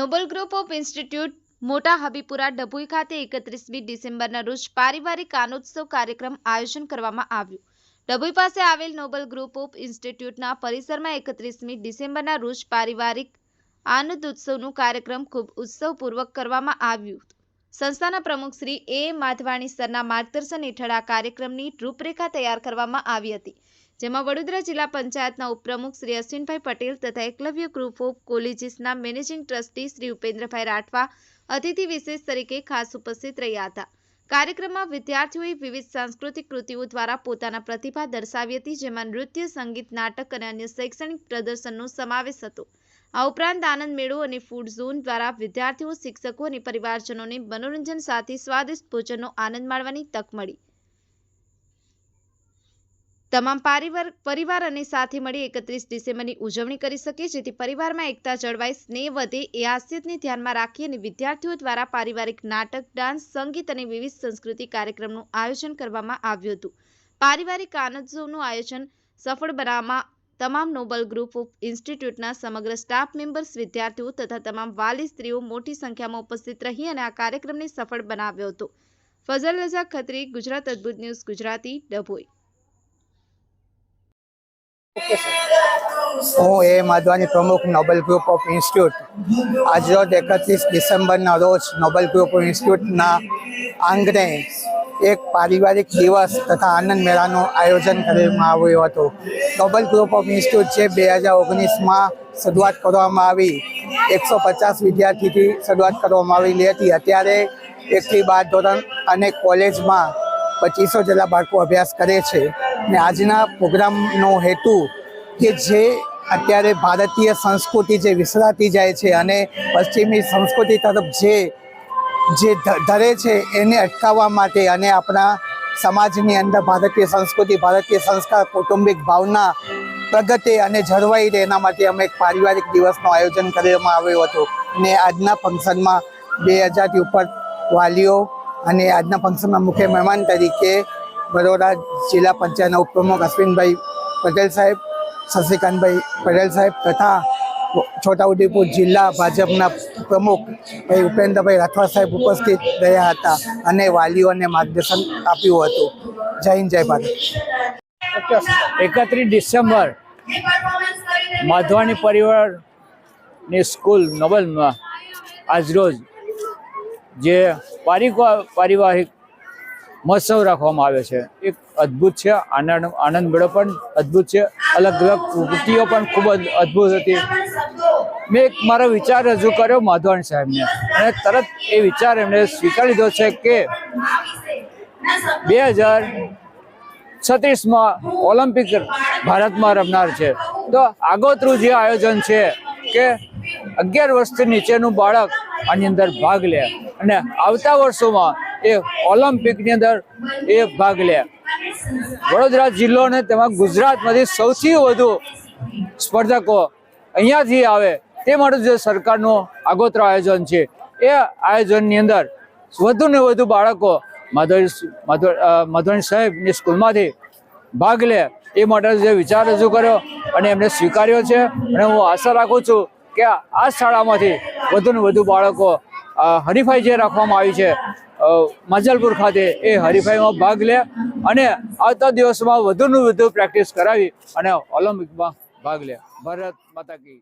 Nobel group of institute મોટા હબીપુરા ડભોઈ ખાતે એકત્રીસમી ડિસેમ્બરના રોજ પારિવારિક આનોત્સવ કાર્યક્રમ આયોજન કરવામાં આવ્યું. ડભોઈ પાસે આવેલ નોબલ ગ્રુપ ઓફ ઇન્સ્ટિટ્યૂટના પરિસરમાં એકત્રીસમી ડિસેમ્બરના રોજ પારિવારિક આનંદ ઉત્સવનું કાર્યક્રમ ખૂબ ઉત્સવપૂર્વક કરવામાં આવ્યું સંસ્થાના પ્રમુખ શ્રી એ. માધવાણી સરના માર્ગદર્શન હેઠળ આ કાર્યક્રમની રૂપરેખા તૈયાર કરવામાં આવી હતી. જેમાં વડોદરા જિલ્લા પંચાયતના ઉપપ્રમુખ શ્રી અશ્વિનભાઈ પટેલ તથા એકલવ્ય ગ્રુપ ઓફ કોલેજીસના મેનેજિંગ ટ્રસ્ટી શ્રી ઉપેન્દ્રભાઈ રાઠવા અતિથિ વિશેષ તરીકે ખાસ ઉપસ્થિત રહ્યા હતા. કાર્યક્રમમાં વિદ્યાર્થીઓએ વિવિધ સાંસ્કૃતિક કૃતિઓ દ્વારા પોતાના પ્રતિભા દર્શાવી હતી, જેમાં નૃત્ય, સંગીત, નાટક અને અન્ય શૈક્ષણિક પ્રદર્શનનો સમાવેશ હતો. આ ઉપરાંત આનંદ મેળો અને ફૂડ ઝોન દ્વારા વિદ્યાર્થીઓ, શિક્ષકો અને પરિવારજનોને મનોરંજન સાથે સ્વાદિષ્ટ ભોજનનો આનંદ માણવાની તક મળી. તમામ પરિવાર પરિવાર અને સાથે મળી એકત્રીસ ડિસેમ્બરની ઉજવણી કરી શકે, જેથી પરિવારમાં એકતા જળવાઈ સ્નેહ વધે, એ હાસ્યતને ધ્યાનમાં રાખી અને વિદ્યાર્થીઓ દ્વારા પારિવારિક નાટક, ડાન્સ, સંગીત અને વિવિધ સંસ્કૃતિ કાર્યક્રમનું આયોજન કરવામાં આવ્યું હતું. પારિવારિક આનંદોત્સવનું આયોજન સફળ બનાવવામાં તમામ નોબલ ગ્રુપ ઓફ ઇન્સ્ટિટ્યૂટના સમગ્ર સ્ટાફ મેમ્બર્સ, વિદ્યાર્થીઓ તથા તમામ વાલી સ્ત્રીઓ મોટી સંખ્યામાં ઉપસ્થિત રહી અને આ કાર્યક્રમને સફળ બનાવ્યો હતો. ફઝલ રઝા ખત્રી, ગુજરાત અદ્ભુત ન્યૂઝ, ગુજરાતી ડભોઈ. હું એ માધવાની પ્રમુખ નોબેલ ગ્રુપ ઓફ ઇન્સ્ટિટ્યૂટ. આજરોજ એકત્રીસ ડિસેમ્બરના રોજ નોબેલ ગ્રુપ ઓફ ઇન્સ્ટિટ્યૂટના આંગણે એક પારિવારિક દિવસ તથા આનંદ મેળાનું આયોજન કરવામાં આવ્યું હતું. નોબેલ ગ્રુપ ઓફ ઇન્સ્ટિટ્યૂટ છે બે હજાર ઓગણીસમાં શરૂઆત કરવામાં આવી, એકસો પચાસ વિદ્યાર્થીથી શરૂઆત કરવામાં આવેલી હતી. અત્યારે એકથી બાર ધોરણ અને કોલેજમાં પચીસો જેટલા બાળકો અભ્યાસ કરે છે. ને આજના પ્રોગ્રામનો હેતુ કે જે અત્યારે ભારતીય સંસ્કૃતિ જે વિસરાતી જાય છે અને પશ્ચિમી સંસ્કૃતિ તરફ જે જે ધરે છે એને અટકાવવા માટે અને આપણા સમાજની અંદર ભારતીય સંસ્કૃતિ, ભારતીય સંસ્કાર, કૌટુંબિક ભાવના પ્રગટે અને જળવાઈ રહે એના માટે અમે એક પારિવારિક દિવસનું આયોજન કરવામાં આવ્યું હતું. ને આજના ફંક્શનમાં બે હજારથી ઉપર વાલીઓ અને આજના ફંક્શનમાં મુખ્ય મહેમાન તરીકે બરોડા જિલ્લા પંચાયતના ઉપપ્રમુખ અશ્વિનભાઈ પટેલ સાહેબ શશિકાંતભાઈ પટેલ સાહેબ તથા છોટાઉદેપુર જિલ્લા ભાજપના પ્રમુખ ભાઈ ઉપેન્દ્રભાઈ રાઠવા સાહેબ ઉપસ્થિત રહ્યા હતા અને વાલીઓને માર્ગદર્શન આપ્યું હતું. જય હિન્દ, જય ભારત. એકત્રીસ ડિસેમ્બર માધવાની પરિવારની સ્કૂલ નોબલમાં આજરોજ જે પારિવા પારિવારિક મહોત્સવ રાખવામાં આવે છે. એક અદ્ભુત છે, આનંદ આનંદ મેળો પણ અદ્ભુત છે. અલગ અલગ કૃતિઓ પણ ખૂબ જ અદ્ભુત હતી. મેં એક મારો વિચાર રજૂ કર્યો માધવાણી સાહેબને. અને તરત એ વિચાર એમણે સ્વીકારી લીધો છે કે બે હજાર છત્રીસમાં ઓલિમ્પિક ભારતમાં રમનાર છે. તો આગોતરું જે આયોજન છે કે અગિયાર વર્ષથી નીચેનું બાળક આની અંદર ભાગ લે. અને આવતા વર્ષોમાં એ ઓલિમ્પિકની અંદર એ ભાગ લે વડોદરા જિલ્લો અને તેમાં ગુજરાતમાંથી સૌથી વધુ સ્પર્ધકો અહીંયાથી આવે તે માટે જે સરકારનું આગોતરા આયોજન છે, એ આયોજનની અંદર વધુ ને વધુ બાળકો માધવરી માધવણી સાહેબની સ્કૂલમાંથી ભાગ લે એ માટે જે વિચાર રજૂ કર્યો અને એમને સ્વીકાર્યો છે. અને હું આશા રાખું છું કે આ શાળામાંથી વધુ ને વધુ બાળકો હરીફાઈ જે રાખવામાં આવી છે માજલપુર ખાતે એ હરીફાઈમાં ભાગ લે અને આવતા દિવસમાં વધુ ને વધુ પ્રેક્ટિસ કરાવી અને ઓલિમ્પિકમાં ભાગ લે. ભારત માતા કી